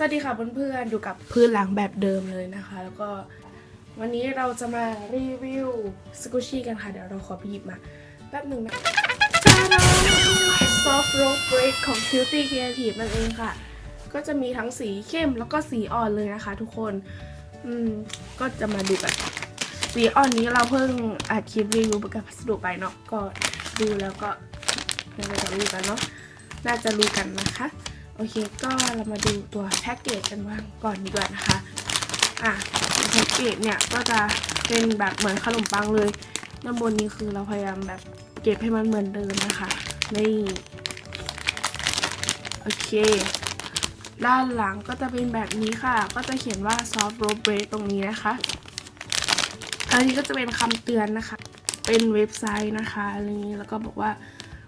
สวัสดีค่ะเพื่อนๆอยู่กับพื้นหลังแบบเดิมเลยนะคะ แล้วก็วันนี้เราจะมารีวิวสกูชี่กันค่ะเดี๋ยวเราขอไปหยิบมาแป๊บหนึ่งนะจ้าดา Soft Rope Break ของ Cutie Creative นั่นเองค่ะ ก็จะมีทั้งสีเข้มแล้วก็สีอ่อนเลยนะคะทุกคนอืมก็จะมาดูกันสีอ่อนนี้เราเพิ่งอัดคลิปรีวิวกับพัสดุไปเนาะก็ดูแล้วก็เราจะรู้กันเนาะน่าจะรู้กันนะคะ โอเคก็เรามาดูตัวแพ็กเกจกันบ้างก่อนดีกว่านะคะ อะแพ็กเกจเนี่ยก็จะเป็นแบบเหมือนขนมปังเลยด้านบนนี้คือเราพยายามแบบเก็บให้มันเหมือนเดิมนะคะนี่โอเค ด้านหลังก็จะเป็นแบบนี้ค่ะ ก็จะเขียนว่า soft roll bread ตรงนี้นะคะอันนี้ก็จะเป็นคำเตือนนะคะ เป็นเว็บไซต์นะคะอะไรนี้แล้วก็บอกว่า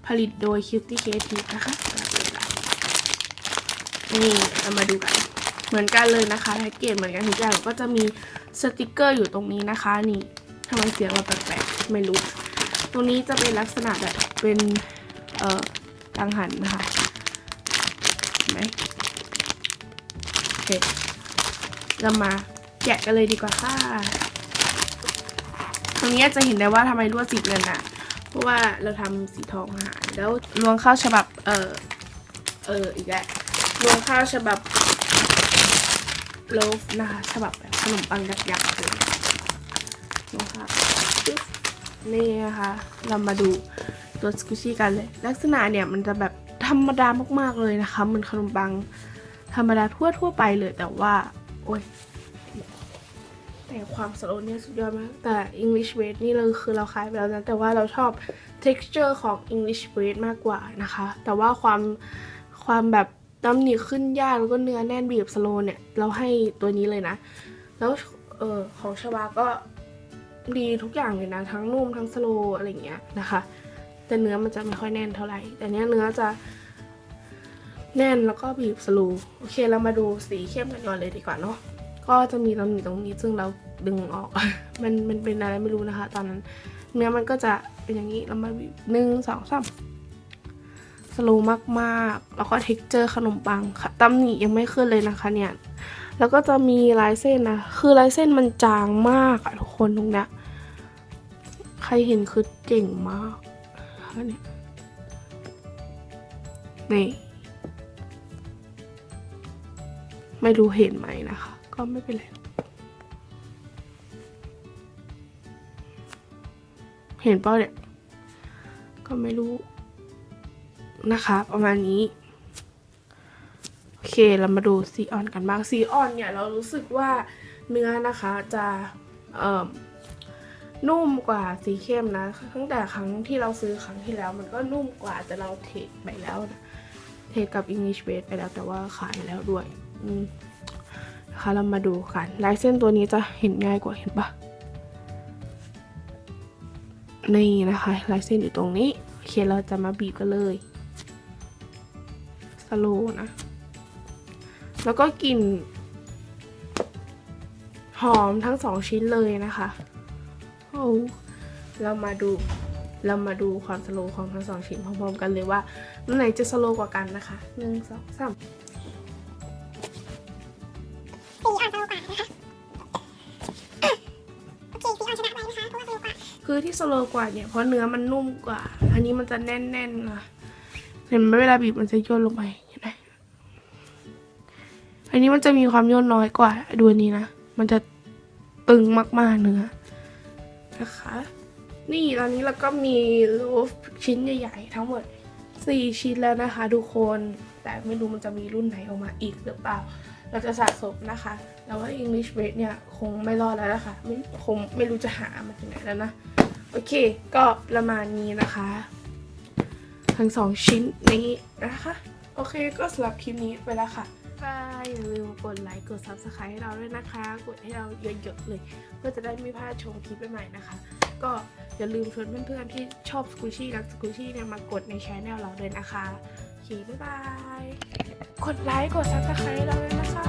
ผลิตโดย Cutie Creative นะคะ นี่เรามาดูกัน เหมือนกันเลยนะคะแพ็กเกจเหมือนกันทุกอย่างก็จะมีสติกเกอร์อยู่ตรงนี้นะคะนี่ทำไมเสียงเราแปลกๆไม่รู้ ตรงนี้จะเป็นลักษณะแบบเป็นเอ่อกังหันนะคะเห็นไหมโอเคเรามาแกะกันเลยดีกว่าค่ะ ตรงนี้จะเห็นได้ว่าทำไมลวดสีเงินอะเพราะว่าเราทำสีทองหายแล้วรวงข้าวฉบับเออเอออีกแล้ว รวงข้าวฉบับโลฟนะคะฉบับแบบขนมปังยักษ์ๆเลยนะคะปึ๊บนี่นะคะ เรามาดูตัวสกูชี่กันเลย ลักษณะเนี่ยมันจะแบบธรรมดามากๆเลยนะคะเหมือนขนมปังธรรมดาทั่วๆไปเลยแต่ว่า โอ้ยแต่ความสโลเนี่ยสุดยอดมาก แต่ English w a i t นี่เราคือเราคล้ายไปแล้วนะ แต่ว่าเราชอบ texture ของ English w a i t มากกว่านะคะ แต่ว่าความความแบบ ตำหนิขึ้นยากแล้วก็เนื้อแน่นบีบสโลเนี่ย เราให้ตัวนี้เลยนะ แล้วเออของชวาก็ดีทุกอย่างเลยนะ ทั้งนุ่มทั้งสโลอะไรอย่างเงี้ยนะคะ แต่เนื้อมันจะไม่ค่อยแน่นเท่าไหร่ แต่เนี้ยเนื้อจะแน่นแล้วก็บีบสโลโอเคเรามาดูสีเข้มกันก่อนเลยดีกว่าเนาะก็จะมีตำหนิตรงนี้ซึ่งเราดึงออก มันมันเป็นอะไรไม่รู้นะคะ ตอนนั้น เนื้อมันก็จะเป็นอย่างนี้เรามาบีบหนึ่งสองสาม โลมากๆ แล้วก็เท็กเจอร์ขนมปังค่ะตำหนิยังไม่ขึ้นเลยนะคะเนี่ย แล้วก็จะมีลายเส้นนะ คือลายเส้นมันจางมากอะทุกคนตรงเนี้ยใครเห็นคือเก่งมากนะคะเนี่ยนี่ไม่รู้เห็นไหมนะคะ ก็ไม่เป็นไร เห็นเปล่าเนี่ย ก็ไม่รู้ นะคะ ประมาณนี้ โอเคเรามาดูสีอ่อนกันบ้างสีอ่อนเนี่ยเรารู้สึกว่าเนื้อนะคะจะนุ่มกว่าสีเข้มนะตั้งแต่ครั้งที่เราซื้อครั้งที่แล้ว มันก็นุ่มกว่าแต่เราเทไปแล้วนะเทกับ English Base ไปแล้วแต่ว่าขายแล้วด้วยนะคะเรามาดูกันลายเส้นตัวนี้จะเห็นง่ายกว่าเห็นปะนี่นะคะลายเส้นอยู่ตรงนี้ โอเคเราจะมาบีบกันเลย สโลนะ แล้วก็กลิ่นหอมทั้งสองชิ้นเลยนะคะโอ้เรามาดูเรามาดูความสโลของทั้งสองชิ้นพร้อมๆกันเลยว่าอันไหนจะสโลกว่ากันนะคะหนึ่งสองสามสีอ่อนสโลกว่านะคะโอเคสีอ่อนชนะไปนะคะเพราะว่าสโลกว่าคือที่สโลว์กว่าเนี่ยเพราะเนื้อมันนุ่มกว่า อันนี้มันจะแน่นๆนะ เห็นไหมเวลาบีบมันจะย่นลงไปเห็นไหมอันนี้มันจะมีความย่นน้อยกว่าดูอันนี้นะ มันจะตึงมากๆเนื้อนะคะ นี่ตอนนี้เราก็มีโลฟชิ้นใหญ่ๆ ทั้งหมด 4 ชิ้นแล้วนะคะทุกคน แต่ไม่รู้มันจะมีรุ่นไหนออกมาอีกหรือเปล่า เราจะสะสมนะคะ แต่ว่า English Bread เนี่ย คงไม่รอดแล้วนะคะไม่คงไม่รู้จะหามาจากไหนแล้วนะ โอเค ก็ประมาณนี้นะคะ ทั้งสองชิ้นนี้นะคะ โอเคก็สำหรับคลิปนี้ไปแล้วค่ะบายอย่าลืมกดไลค์กด subscribe ให้เราด้วยนะคะ กดให้เราเยอะๆเลย เพื่อจะได้ไม่พลาดชมคลิปใหม่ๆนะคะ ก็อย่าลืมชวนเพื่อนๆที่ชอบสกูชี่รักสกูชี่เนี่ยมากดในช anel เราเลยนะคะโอเคบ๊ายบาย กดไลค์กด subscribe ให้เราด้วยนะคะ